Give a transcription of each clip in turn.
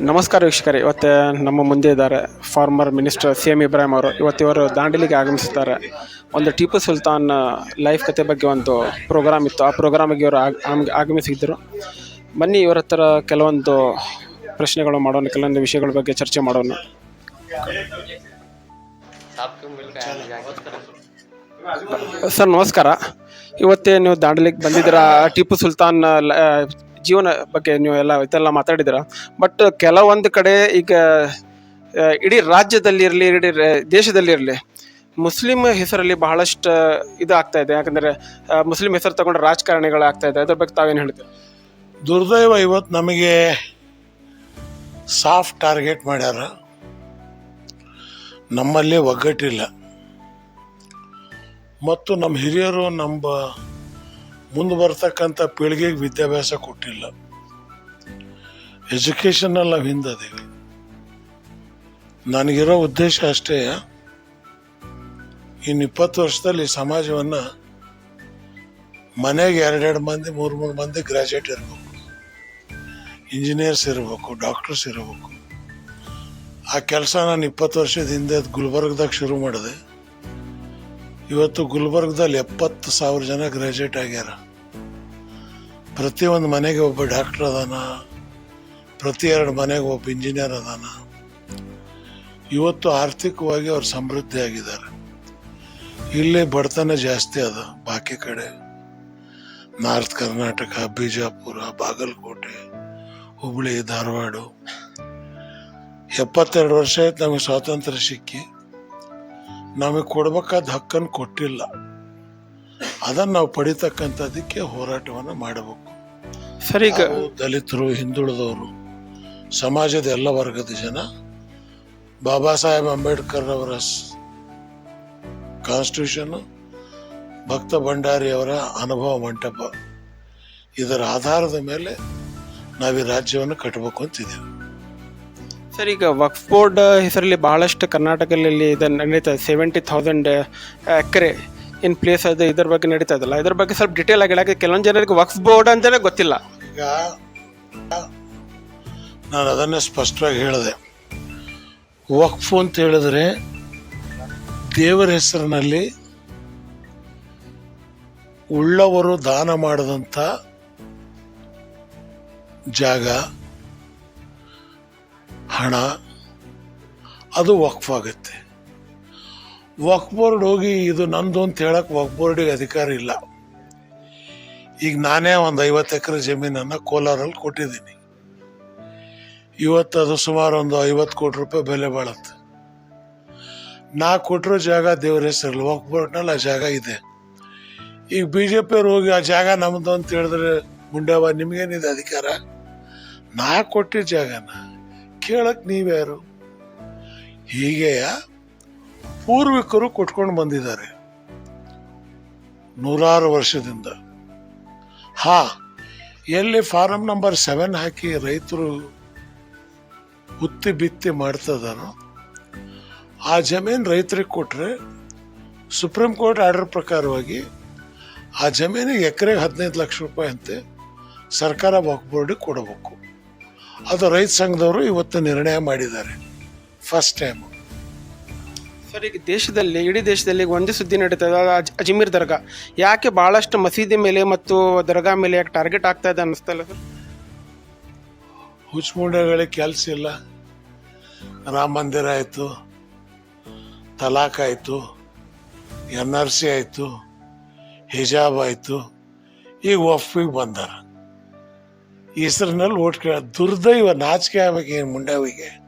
ನಮಸ್ಕಾರ ವೀಕ್ಷಕರೇ, ಇವತ್ತು ನಮ್ಮ ಮುಂದೆ ಇದ್ದಾರೆ former minister C M Ibrahim ಅವರು. ಇವತ್ತು ಇವರು ದಾಂಡೇಲಿಗೆ ಆಗಮಿಸುತ್ತಾರೆ. ಒಂದು ಟಿಪ್ಪು ಸುಲ್ತಾನ್ ಲೈಫ್ ಕತೆ ಬಗ್ಗೆ ಒಂದು ಪ್ರೋಗ್ರಾಮ್ ಇತ್ತು. ಆ ಪ್ರೋಗ್ರಾಮಿಗೆ ಇವರು ಆಗ ಆಗ್- ಆಗಮಿಸಿದ್ದರು ಬನ್ನಿ ಇವರ ಹತ್ರ ಕೆಲವೊಂದು ಪ್ರಶ್ನೆಗಳು ಮಾಡೋಣ, ಕೆಲವೊಂದು ವಿಷಯಗಳ ಬಗ್ಗೆ ಚರ್ಚೆ ಮಾಡೋಣ. ಸರ್, ನಮಸ್ಕಾರ. ಇವತ್ತೇ ನೀವು ದಾಂಡೇಲಿಗೆ ಬಂದಿದ್ದೀರಾ? ಟಿಪ್ಪು ಸುಲ್ತಾನ್ ಜೀವನ ಬಗ್ಗೆ ನೀವು ಎಲ್ಲ ಇದೆಲ್ಲ ಮಾತಾಡಿದಿರ ಬಟ್ ಕೆಲವೊಂದು ಕಡೆ ಈಗ ಇಡೀ ರಾಜ್ಯದಲ್ಲಿ ಇರಲಿ, ಇಡೀ ರ- ದೇಶದಲ್ಲಿ ಇರಲಿ, ಮುಸ್ಲಿಂ ಹೆಸರಲ್ಲಿ ಬಹಳಷ್ಟು ಇದು ಆಗ್ತಾ ಇದೆ. ಯಾಕಂದರೆ ಮುಸ್ಲಿಂ ಹೆಸರು ತಗೊಂಡು ರಾಜಕಾರಣಿಗಳು ಆಗ್ತಾ ಇದೆ. ಅದ್ರ ಬಗ್ಗೆ ತಾವೇನು ಹೇಳ್ತೀರಿ? ದುರ್ದೈವ ಇವತ್ತು ನಮಗೆ ಸಾಫ್ಟ್ ಟಾರ್ಗೆಟ್ ಮಾಡ್ಯಾರ. ನಮ್ಮಲ್ಲಿ ಒಗ್ಗಟ್ಟಿಲ್ಲ. ಮತ್ತು ನಮ್ಮ ಹಿರಿಯರು ನಮ್ಮ ಮುಂದೆ ಬರ್ತಕ್ಕಂಥ ಪೀಳಿಗೆಗೆ ವಿದ್ಯಾಭ್ಯಾಸ ಕೊಟ್ಟಿಲ್ಲ. ಎಜುಕೇಷನಲ್ಲಿ ನಾವು ಹಿಂದದೀವಿ ನನಗಿರೋ ಉದ್ದೇಶ ಅಷ್ಟೇ. ಇನ್ನು ಇಪ್ಪತ್ತು ವರ್ಷದಲ್ಲಿ ಸಮಾಜವನ್ನು ಮನೆಗೆ ಎರಡೆರಡು ಮಂದಿ, ಮೂರು ಮೂರು ಮಂದಿ ಗ್ರಾಜುಯೇಟ್ ಇರಬೇಕು. ಇಂಜಿನಿಯರ್ಸ್ ಇರಬೇಕು ಡಾಕ್ಟರ್ಸ್ ಇರಬೇಕು. ಆ ಕೆಲಸ ನಾನು ಇಪ್ಪತ್ತು ವರ್ಷದ ಹಿಂದೆ ಗುಲ್ಬರ್ಗದಾಗ ಶುರು ಮಾಡಿದೆ. ಇವತ್ತು ಗುಲ್ಬರ್ಗದಲ್ಲಿ ಎಪ್ಪತ್ತು ಸಾವಿರ ಜನ ಗ್ರಾಜುಯೇಟ್ ಆಗ್ಯಾರ. ಪ್ರತಿಯೊಂದು ಮನೆಗೆ ಒಬ್ಬ ಡಾಕ್ಟರ್ ಅದಾನ, ಪ್ರತಿ ಎರಡು ಮನೆಗೆ ಒಬ್ಬ ಇಂಜಿನಿಯರ್ ಅದಾನ. ಇವತ್ತು ಆರ್ಥಿಕವಾಗಿ ಅವ್ರು ಸಮೃದ್ಧಿ ಆಗಿದ್ದಾರೆ. ಇಲ್ಲಿ ಬಡತನ ಜಾಸ್ತಿ ಅದ ಬಾಕಿ ಕಡೆ. ನಾರ್ತ್ ಕರ್ನಾಟಕ, ಬಿಜಾಪುರ, ಬಾಗಲಕೋಟೆ ಹುಬ್ಬಳ್ಳಿ ಧಾರವಾಡ. ಎಪ್ಪತ್ತೆರಡು ವರ್ಷ ಆಯ್ತು ನಮಗೆ ಸ್ವಾತಂತ್ರ್ಯ ಸಿಕ್ಕಿ. ನಮಗೆ ಕೊಡ್ಬೇಕಾದ ಹಕ್ಕನ್ನು ಕೊಟ್ಟಿಲ್ಲ. ಅದನ್ನು ನಾವು ಪಡಿತಕ್ಕಂಥದ್ದಕ್ಕೆ ಹೋರಾಟವನ್ನು ಮಾಡಬೇಕು. ಸರಿ ದಲಿತರು ಹಿಂದುಳಿದವರು ಸಮಾಜದ ಎಲ್ಲ ವರ್ಗದ ಜನ ಬಾಬಾ ಸಾಹೇಬ್ ಅಂಬೇಡ್ಕರ್ ಅವರ ಕಾನ್ಸ್ಟಿಟ್ಯೂಷನ್ ಭಕ್ತ ಭಂಡಾರಿಯವರ ಅನುಭವ ಮಂಟಪ ಇದರ ಆಧಾರದ ಮೇಲೆ ನಾವು ಈ ರಾಜ್ಯವನ್ನು ಕಟ್ಟಬೇಕು ಅಂತಿದ್ದೇವೆ. ಸರ್, ಈಗ ವಕ್ಫ್ ಬೋರ್ಡ್ ಹೆಸರಲ್ಲಿ ಬಹಳಷ್ಟು ಕರ್ನಾಟಕದಲ್ಲಿ ಇದನ್ನು ನಡೀತಾ ಇದೆ. Seventy thousand acre in place ಅದು ಇದ್ರ ಬಗ್ಗೆ ನಡೀತಾ ಇದಲ್ಲ ಇದ್ರ ಬಗ್ಗೆ ಸ್ವಲ್ಪ ಡಿಟೇಲ್ ಆಗಿ ಹೇಳಕ್ಕೆ ಕೆಲವೊಂದು ಜನರಿಗೆ ವಕ್ಫ್ ಬೋರ್ಡ್ ಅಂತಲೇ ಗೊತ್ತಿಲ್ಲ. ಈಗ ನಾನು ಅದನ್ನೇ ಸ್ಪಷ್ಟವಾಗಿ ಹೇಳಿದೆ. ವಕ್ಫ್ ಅಂತ ಹೇಳಿದ್ರೆ ದೇವರ ಹೆಸರಿನಲ್ಲಿ ಉಳ್ಳವರು ದಾನ ಮಾಡಿದಂಥ ಜಾಗ ಹಣ, ಅದು ವಕ್ಫ್ ಆಗುತ್ತೆ ವಕ್ಫ್ ಬೋರ್ಡ್ ಹೋಗಿ ಇದು ನಂದು ಅಂತ ಹೇಳಕ್ ವಕ್ಫ್ ಬೋರ್ಡಿಗೆ ಅಧಿಕಾರ ಇಲ್ಲ. ಈಗ ನಾನೇ ಒಂದು ಐವತ್ತು ಎಕರೆ ಜಮೀನನ್ನು ಕೋಲಾರಲ್ಲಿ ಕೊಟ್ಟಿದ್ದೀನಿ. ಇವತ್ತು ಅದು ಸುಮಾರು ಒಂದು ಐವತ್ತು ಕೋಟಿ ರೂಪಾಯಿ ಬೆಲೆ ಬಾಳುತ್ತೆ. ನಾ ಕೊಟ್ಟಿರೋ ಜಾಗ ದೇವ್ರ ಹೆಸರಲ್ಲಿ, ವಕ್ಫ್ ಬೋರ್ಡ್ನಲ್ಲಿ ಆ ಜಾಗ ಇದೆ. ಈಗ ಬಿ ಜೆ ಪಿಯವ್ರು ಹೋಗಿ ಆ ಜಾಗ ನಮ್ಮದು ಅಂತ ಹೇಳಿದ್ರೆ ಮುಂಡವ ನಿಮ್ಗೇನಿದೆ ಅಧಿಕಾರ? ನಾ ಕೊಟ್ಟಿದ್ದ ಜಾಗನ. ಕೇಳಕ್ ನೀವ್ಯಾರು ಹೀಗೆ ಪೂರ್ವಿಕರು ಕೊಟ್ಕೊಂಡು ಬಂದಿದ್ದಾರೆ. ನೂರಾರು ವರ್ಷದಿಂದ. ಹಾ, ಎಲ್ಲಿ ಫಾರಂ ನಂಬರ್ ಸೆವೆನ್ ಹಾಕಿ ರೈತರು ಉತ್ತಿ ಬಿತ್ತಿ ಮಾಡ್ತದಾರೋ ಆ ಜಮೀನು ರೈತರಿಗೆ ಕೊಟ್ಟರೆ ಸುಪ್ರೀಂ ಕೋರ್ಟ್ ಆರ್ಡರ್ ಪ್ರಕಾರವಾಗಿ ಆ ಜಮೀನಿಗೆ ಎಕರೆಗೆ ಹದಿನೈದು ಲಕ್ಷ ರೂಪಾಯಿ ಅಂತೆ ಸರ್ಕಾರ ವಕ್ಫ್ ಬೋರ್ಡಿಗೆ ಕೊಡಬೇಕು. ಅದು ರೈತ ಸಂಘದವರು ಇವತ್ತು ನಿರ್ಣಯ ಮಾಡಿದ್ದಾರೆ. ಫಸ್ಟ್ ಟೈಮ್ ಸರ್ ಈಗ ದೇಶದಲ್ಲಿ ಇಡೀ ದೇಶದಲ್ಲಿ ಈಗ ಒಂದೇ ಸುದ್ದಿ ನಡೀತಾ ಇದೆ. ಅದು ಅಜ್- ಅಜ್ಮೀರ್ ದರ್ಗಾ. ಯಾಕೆ ಬಹಳಷ್ಟು ಮಸೀದಿ ಮೇಲೆ ಮತ್ತು ದರ್ಗಾ ಮೇಲೆ ಯಾಕೆ ಟಾರ್ಗೆಟ್ ಆಗ್ತಾ ಇದೆ ಅನ್ನಿಸ್ತಲ್ಲ ಸರ್? ಹುಚ್ಚುಮುಂಡಗಳಿಗೆ ಕೆಲಸ ಇಲ್ಲ. ರಾಮ ಮಂದಿರ ಆಯಿತು. ತಲಾಕ್ ಆಯಿತು. ಎನ್ ಆರ್ ಸಿ ಆಯಿತು. ಹಿಜಾಬ್ ಆಯಿತು. ಈಗ ಒಫ್ಗೆ ಬಂದಾರ. ಹೆಸರಿನಲ್ಲಿ ಓಟ್ ಕೇಳ, ದುರ್ದೈವ ನಾಚಿಕೆ ಆಗ್ಬೇಕು ಏನು ಮುಂಡಾವಿಗೆ.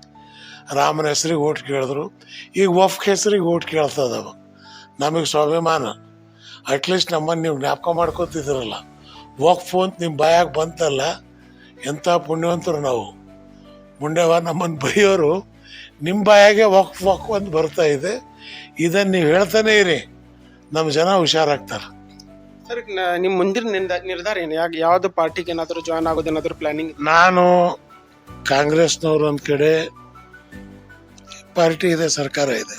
ರಾಮನ ಹೆಸರಿಗೆ ಓಟ್ ಕೇಳಿದ್ರು, ಈಗ ವಫ್ ಹೆಸರಿಗೆ ಓಟ್ ಕೇಳ್ತದವ ನಮಗೆ ಸ್ವಾಭಿಮಾನ. ಅಟ್ಲೀಸ್ಟ್ ನಮ್ಮನ್ನು ನೀವು ಜ್ಞಾಪಕ ಮಾಡ್ಕೋತಿದ್ರಲ್ಲ. ವಕ್ಫು ಅಂತ ನಿಮ್ಮ ಬಾಯಾಗ ಬಂತಲ್ಲ ಎಂಥ ಪುಣ್ಯವಂತರು ನಾವು. ಮುಂಡೆವ ನಮ್ಮನ್ನು ಬೈಯೋರು ನಿಮ್ಮ ಬಾಯಾಗೆ ವಕ್ ವಕ್ ಅಂತ ಬರ್ತಾ ಇದೆ. ಇದನ್ನು ನೀವು ಹೇಳ್ತಾನೆ ಇರಿ. ನಮ್ಮ ಜನ ಹುಷಾರಾಗ್ತಾರೆ. ಸರ್ ಮುಂದಿನ ನಿರ್ಧಾರ ಏನು? ಯಾಕೆ ಯಾವ್ದು ಪಾರ್ಟಿಗೆ ಏನಾದರೂ ಜಾಯ್ನ್ ಆಗೋದೇನಾದರೂ ಪ್ಲಾನಿಂಗ್ ನಾನು ಕಾಂಗ್ರೆಸ್ನವರು ಒಂದು ಕಡೆ ಪಾರ್ಟಿ ಇದೆ, ಸರ್ಕಾರ ಇದೆ.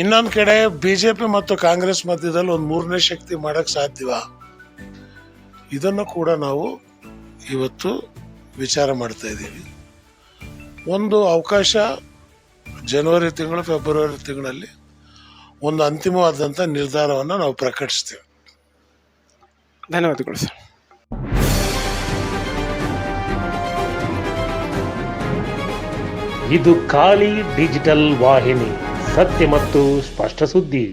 ಇನ್ನೊಂದು ಕಡೆ ಬಿ ಜೆ ಪಿ ಮತ್ತು ಕಾಂಗ್ರೆಸ್ ಮಧ್ಯದಲ್ಲಿ ಒಂದು ಮೂರನೇ ಶಕ್ತಿ ಮಾಡೋಕ್ಕೆ ಸಾಧ್ಯವ? ಇದನ್ನು ಕೂಡ ನಾವು ಇವತ್ತು ವಿಚಾರ ಮಾಡ್ತಾ ಇದ್ದೀವಿ. ಒಂದು ಅವಕಾಶ ಜನವರಿ ತಿಂಗಳು, ಫೆಬ್ರವರಿ ತಿಂಗಳಲ್ಲಿ ಒಂದು ಅಂತಿಮವಾದಂಥ ನಿರ್ಧಾರವನ್ನು ನಾವು ಪ್ರಕಟಿಸ್ತೇವೆ. ಧನ್ಯವಾದಗಳು ಸರ್. ಇದು ಖಾಲಿ ಡಿಜಿಟಲ್ ವಾಹಿನಿ ಸತ್ಯ ಮತ್ತು ಸ್ಪಷ್ಟ ಸುದ್ದಿ.